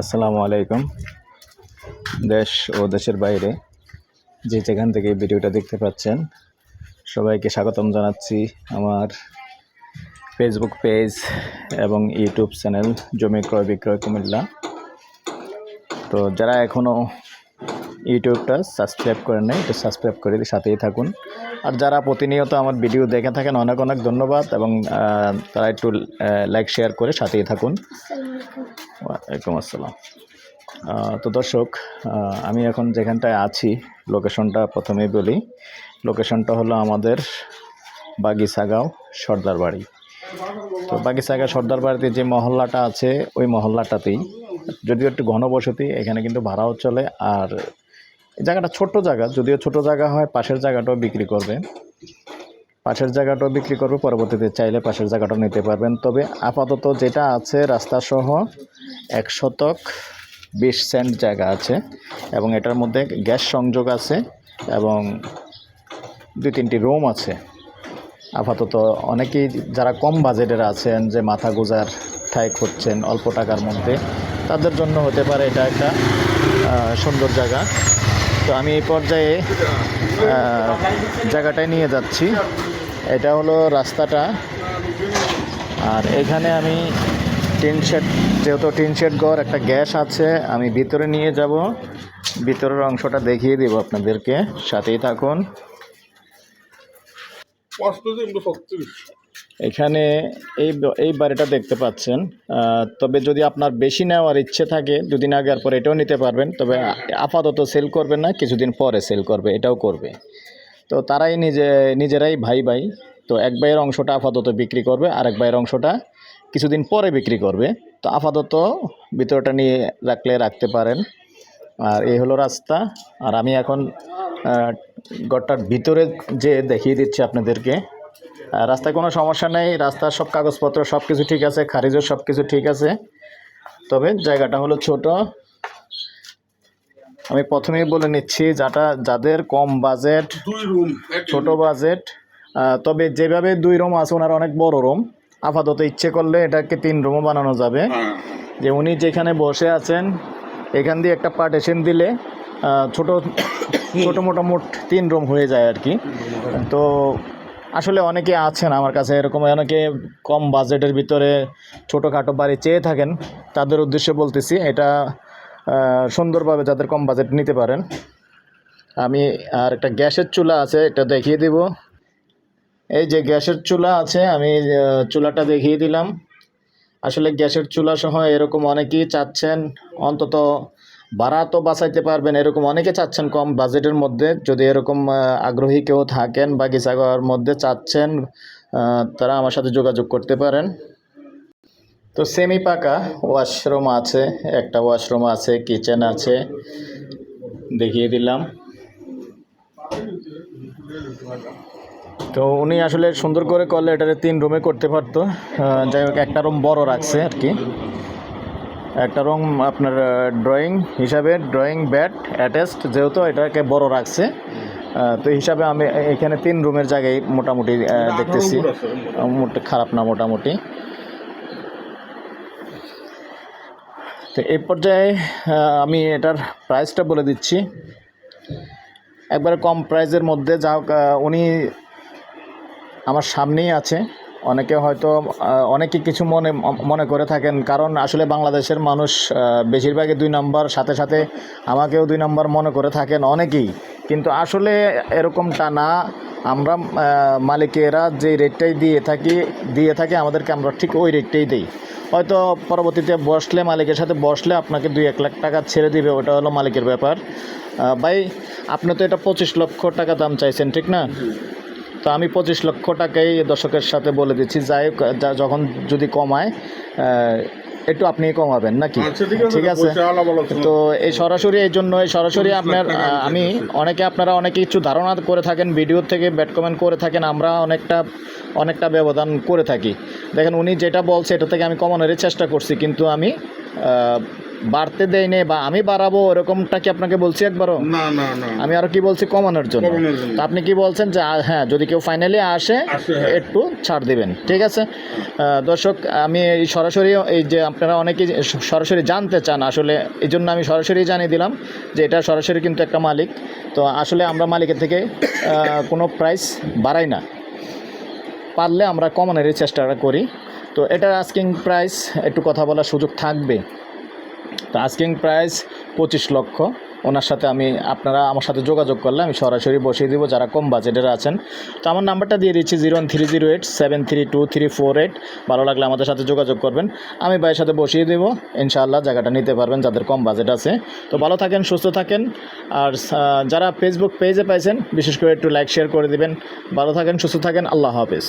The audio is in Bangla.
আসসালামু আলাইকুম দেশ ও দেশের বাইরে যে যেখান থেকে ভিডিওটা দেখতে পাচ্ছেন, সবাইকে স্বাগতম জানাচ্ছি আমার ফেসবুক পেজ এবং ইউটিউব চ্যানেল জমি ক্রয় বিক্রয় কুমিল্লা। তো যারা এখনও ইউটিউবটা সাবস্ক্রাইব করেন নাই, একটু সাবস্ক্রাইব করে সাথেই থাকুন। আর যারা প্রতিনিয়ত আমার ভিডিও দেখে থাকেন, অনেক অনেক ধন্যবাদ এবং তারা একটু লাইক শেয়ার করে সাথেই থাকুন। ওয়ালাইকুম আসসালাম। তো দর্শক আমি এখন যেখানটায় আছি লোকেশনটা প্রথমেই বলি। লোকেশনটা হলো আমাদের বাগিসাগাঁও সর্দার বাড়ি। তো বাগিসাগা সর্দার বাড়িতে যে মহল্লাটা আছে, ওই মহল্লাটাতেই। যদিও একটু ঘনবসতি, এখানে কিন্তু ভাড়াও চলে। আর জায়গাটা ছোট্ট জায়গা, যদিও ছোট জায়গা হয়, পাশের জায়গাটাও বিক্রি করবে। পাশের জায়গাটাও বিক্রি করবে, পরবর্তীতে চাইলে পাশের জায়গাটাও নিতে পারবেন। তবে আপাতত যেটা আছে রাস্তা সহ এক শতক বিশ সেন্ট জায়গা আছে এবং এটার মধ্যে গ্যাস সংযোগ আছে এবং দুই তিনটি রুম আছে। আপাতত অনেকেই যারা কম বাজেটের আছেন, যে মাথা গোজার ঠাই খুঁজছেন অল্প টাকার মধ্যে, তাদের জন্য হতে পারে এটা একটা সুন্দর জায়গা। তো আমি এই পর্যায়ে জায়গাটায় নিয়ে যাচ্ছি। এটা হলো রাস্তাটা। আর এখানে আমি টিন শেড, যেহেতু টিন শেড ঘর, একটা গ্যাস আছে, আমি ভিতরে নিয়ে যাব। ভিতরের অংশটা দেখিয়ে দেবো আপনাদেরকে। সাথেই থাকুন। এখানে এই এই বাড়িটা দেখতে পাচ্ছেন। তবে যদি আপনার বেশি নেওয়ার ইচ্ছে থাকে, দুদিন আগে আর পরে এটাও নিতে পারবেন। তবে আপাতত সেল করবে না, কিছুদিন পরে সেল করবে, এটাও করবে। তো তারাই নিজে, নিজেরাই ভাই ভাই। তো এক ভাইয়ের অংশটা আপাতত বিক্রি করবে আর এক ভাইয়ের অংশটা কিছুদিন পরে বিক্রি করবে। তো আপাতত ভিতরটা নিয়ে রাখলে রাখতে পারেন। আর এই হলো রাস্তা। আর আমি এখন ঘরটার ভিতরে যে দেখিয়ে দিচ্ছি আপনাদেরকে রাস্তায় কোনো সমস্যা নেই রাস্তার সব কাগজপত্র সব কিছু ঠিক আছে খারিজও সব কিছু ঠিক আছে। তবে জায়গাটা হলো ছোট। আমি প্রথমেই বলে নিচ্ছি যাটা যাদের কম বাজেট ছোট বাজেট তবে যেভাবে দুই রুম আছে ওনার অনেক বড় রুম। আপাতত ইচ্ছে করলে এটাকে তিন রুমও বানানো যাবে। যে উনি যেখানে বসে আছেন এখান দিয়ে একটা পার্টিশন দিলে ছোট ছোটো মোটো মোট তিন রুম হয়ে যায় আর কি। তো আসলে অনেকে আছেন আমার কাছে, এরকম অনেকে কম বাজেটের ভিতরে ছোটোখাটো বাড়ি চেয়ে থাকেন, তাদের উদ্দেশ্যে বলতেছি এটা সুন্দরভাবে যাদের কম বাজেট নিতে পারেন। আমি আর একটা গ্যাসের চুলা আছে, এটা দেখিয়ে দিব। এই যে গ্যাসের চুলা আছে, আমি চুলাটা দেখিয়ে দিলাম। আসলে গ্যাসের চুলা সহ এরকম অনেকেই চাচ্ছেন, অন্তত ভাড়া তো বাঁচাইতে পারবেন, এরকম অনেকে চাচ্ছেন কম বাজেটের মধ্যে। যদি এরকম আগ্রহী কেউ থাকেন বা গিসাগার মধ্যে চাচ্ছেন তারা আমার সাথে যোগাযোগ করতে পারেন। তো সেমি পাকা ওয়াশরুম আছে, একটা ওয়াশরুম আছে কিচেন আছে। দেখিয়ে দিলাম। তো উনি আসলে সুন্দর করে করলে এটারে তিন রুমে করতে পারতো। যাই হোক, একটা রুম বড় রাখছে আর কি। একটা রুম আপনার ড্রয়িং হিসাবে ড্রয়িং ব্যাট অ্যাটাচড যেহেতু এটাকে বড় রাখছে তো হিসাবে আমি এখানে তিন রুমের জায়গায় মোটামুটি দেখতেছি। খারাপ না মোটামুটি। তো এই পর্যায়ে আমি এটার প্রাইসটা বলে দিচ্ছি। একবারে কম প্রাইসের মধ্যে যা হোক, উনি আমার সামনেই আছে। অনেকে হয়তো অনেকে কিছু মনে মনে করে থাকেন, কারণ আসলে বাংলাদেশের মানুষ বেশিরভাগই দুই নম্বর, সাথে সাথে আমাকেও দুই নম্বর মনে করে থাকেন অনেকেই। কিন্তু আসলে এরকমটা না। আমরা মালিকেরা যে রেটটাই দিয়ে থাকি দিয়ে থাকি, আমাদেরকে আমরা ঠিক ওই রেটটাই দিই। হয়তো পরবর্তীতে বসলে, মালিকের সাথে বসলে আপনাকে দুই এক লাখ টাকা ছেড়ে দিবে, ওটা হলো মালিকের ব্যাপার। ভাই, আপনি তো এটা পঁচিশ লক্ষ টাকা দাম চাইছেন, ঠিক না? তো আমি পঁচিশ লক্ষ টাকাই দর্শকের সাথে বলে দিচ্ছি। যাই যখন যদি কমায় একটু আপনি কমাবেন নাকি? আচ্ছা, ঠিক আছে। তো এই সরাসরি এই জন্য এই সরাসরি আপনার আমি অনেকে আপনারা অনেকে কিছু ধারণা করে থাকেন ভিডিও থেকে ব্যাড কমেন্ট করে থাকেন আমরা অনেকটা অনেকটা ব্যবধান করে থাকি। দেখেন উনি যেটা বলছে এটা থেকে আমি কমানোরই চেষ্টা করছি কিন্তু আমি বাড়তে দেয়নি বা আমি বাড়াবো এরকমটা কি আপনাকে বলছি একবারও? না না না। আমি আরও কি বলছি কমানোর জন্য? কমানোর তো আপনি কি বলছেন যে হ্যাঁ যদি কেউ ফাইনালি আসে হ্যাঁ। একটু ছাড় দিবেন ঠিক আছে? দর্শক আমি এই সরাসরি এই যে আপনারা অনেকেই স- সরাসরি জানতে চান আসলে এই জন্য আমি সরাসরি জানিয়ে দিলাম যে এটা সরাসরি কিন্তু একটা মালিক। তো আসলে আমরা মালিকের থেকে কোনো প্রাইস বাড়াই না। পারলে আমরা কমানোরই চেষ্টাটা করি। তো এটার আস্কিং প্রাইস একটু কথা বলার সুযোগ থাকবে। তো আস্কিং প্রাইস পঁচিশ লক্ষ। ওনার সাথে আমি, আপনারা আমার সাথে যোগাযোগ করলে আমি সরাসরি বসিয়ে দিব, যারা কম বাজেটের আছেন। তো আমার নাম্বারটা দিয়ে দিচ্ছি zero three zero eight, seven three two three four eight. ভালো লাগলে আমাদের সাথে যোগাযোগ করবেন। আমি ভাইয়ের সাথে বসিয়ে দেব। ইনশাআল্লাহ জায়গাটা নিতে পারবেন, যাদের কম বাজেট আছে। তো ভালো থাকেন, সুস্থ থাকেন। আর যারা ফেসবুক পেজে পাইছেন, বিশেষ করে একটু লাইক শেয়ার করে দিবেন। ভালো থাকেন, সুস্থ থাকেন। আল্লাহ হাফেজ।